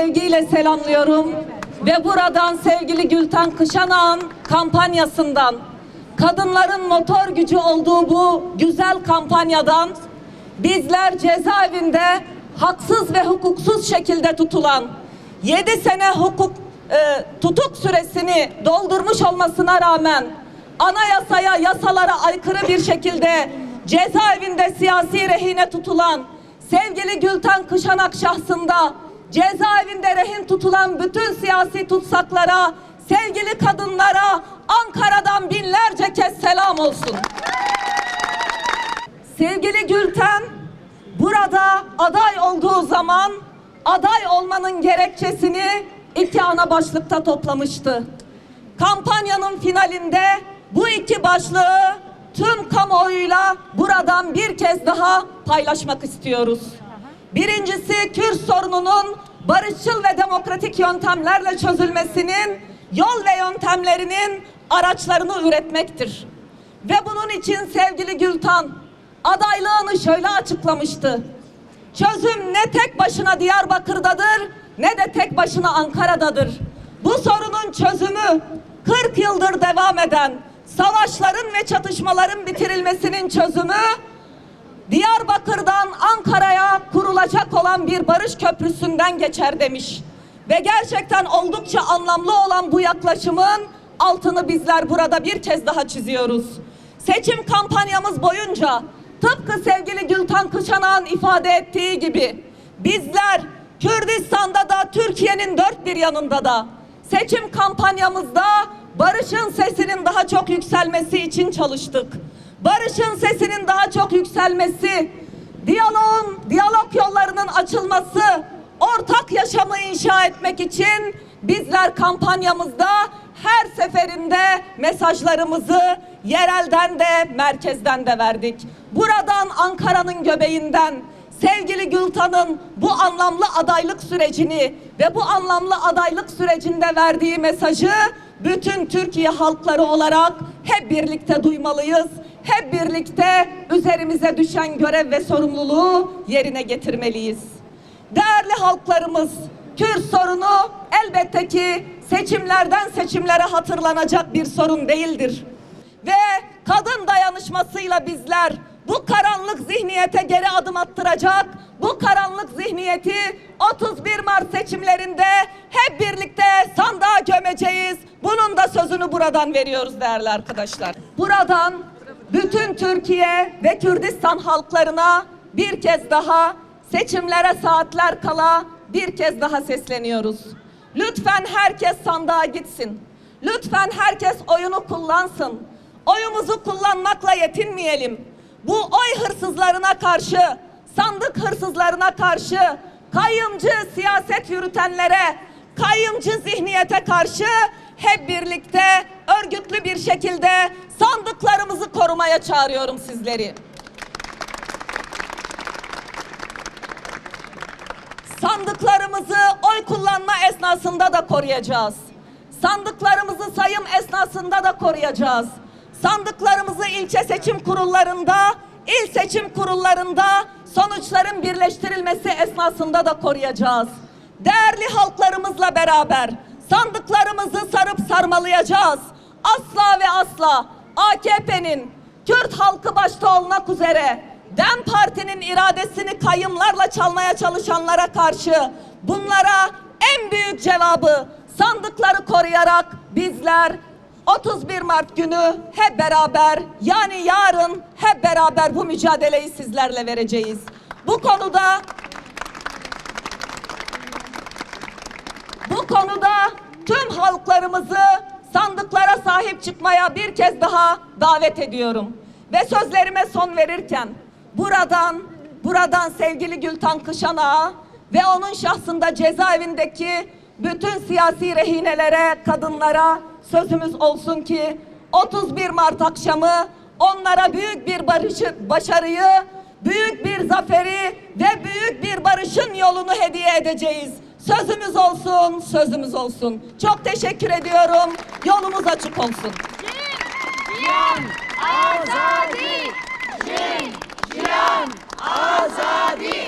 saygıyla selamlıyorum. Ve buradan sevgili Gülten Kışanağ'ın kampanyasından, kadınların motor gücü olduğu bu güzel kampanyadan bizler cezaevinde haksız ve hukuksuz şekilde tutulan 7 sene hukuk e, tutuk süresini doldurmuş olmasına rağmen anayasaya, yasalara aykırı bir şekilde cezaevinde siyasi rehine tutulan sevgili Gülten Kışanak şahsında cezaevinde rehin tutulan bütün siyasi tutsaklara, sevgili kadınlara Ankara'dan binlerce kez selam olsun. Sevgili Gülten, burada aday olduğu zaman aday olmanın gerekçesini iki ana başlıkta toplamıştı. Kampanyanın finalinde bu iki başlığı tüm kamuoyuyla buradan bir kez daha paylaşmak istiyoruz. Birincisi Kürt sorununun barışçıl ve demokratik yöntemlerle çözülmesinin yol ve yöntemlerinin araçlarını üretmektir. Ve bunun için sevgili Gültan adaylığını şöyle açıklamıştı. Çözüm ne tek başına Diyarbakır'dadır ne de tek başına Ankara'dadır. Bu sorunun çözümü 40 yıldır devam eden savaşların ve çatışmaların bitirilmesinin çözümü Diyarbakır'dan Ankara'ya kurulacak olan bir barış köprüsünden geçer demiş. Ve gerçekten oldukça anlamlı olan bu yaklaşımın altını bizler burada bir kez daha çiziyoruz. Seçim kampanyamız boyunca tıpkı sevgili Gültan Kışanak'ın ifade ettiği gibi bizler Kürdistan'da da Türkiye'nin dört bir yanında da seçim kampanyamızda barışın sesinin daha çok yükselmesi için çalıştık. Barışın sesinin daha çok yükselmesi, diyaloğun, diyalog yollarının açılması, ortak yaşamı inşa etmek için bizler kampanyamızda her seferinde mesajlarımızı yerelden de merkezden de verdik. Buradan Ankara'nın göbeğinden sevgili Gültan'ın bu anlamlı adaylık sürecini ve bu anlamlı adaylık sürecinde verdiği mesajı bütün Türkiye halkları olarak hep birlikte duymalıyız. Hep birlikte üzerimize düşen görev ve sorumluluğu yerine getirmeliyiz. Değerli halklarımız, Kürt sorunu elbette ki seçimlerden seçimlere hatırlanacak bir sorun değildir. Ve kadın dayanışmasıyla bizler bu karanlık zihniyete geri adım attıracak, bu karanlık zihniyeti 31 Mart seçimlerinde hep birlikte sandığa gömeceğiz. Bunun da sözünü buradan veriyoruz değerli arkadaşlar. Buradan bütün Türkiye ve Kürdistan halklarına bir kez daha seçimlere saatler kala bir kez daha sesleniyoruz. Lütfen herkes sandığa gitsin. Lütfen herkes oyunu kullansın. Oyumuzu kullanmakla yetinmeyelim. Bu oy hırsızlarına karşı, sandık hırsızlarına karşı, kayyımcı siyaset yürütenlere, kayyımcı zihniyete karşı hep birlikte örgütlü bir şekilde sandıklarımızı korumaya çağırıyorum sizleri. Sandıklarımızı oy kullanma esnasında da koruyacağız. Sandıklarımızı sayım esnasında da koruyacağız. Sandıklarımızı ilçe seçim kurullarında, il seçim kurullarında sonuçların birleştirilmesi esnasında da koruyacağız. Değerli halklarımızla beraber sandıklarımızı sarıp sarmalayacağız. Asla ve asla AKP'nin Kürt halkı başta olmak üzere DEM Parti'nin iradesini kayımlarla çalmaya çalışanlara karşı bunlara en büyük cevabı sandıkları koruyarak bizler 31 Mart günü hep beraber yani yarın hep beraber bu mücadeleyi sizlerle vereceğiz. Bu konuda bu konuda tüm halklarımızı sandıklara sahip çıkmaya bir kez daha davet ediyorum. Ve sözlerime son verirken buradan buradan sevgili Gültan Kışanak'a ve onun şahsında cezaevindeki bütün siyasi rehinelere, kadınlara sözümüz olsun ki 31 Mart akşamı onlara büyük bir barışı, başarıyı, büyük bir zaferi ve büyük bir barışın yolunu hediye edeceğiz. Sözümüz olsun, sözümüz olsun. Çok teşekkür ediyorum. Yolumuz açık olsun. Jiyan azadi! Jiyan azadi!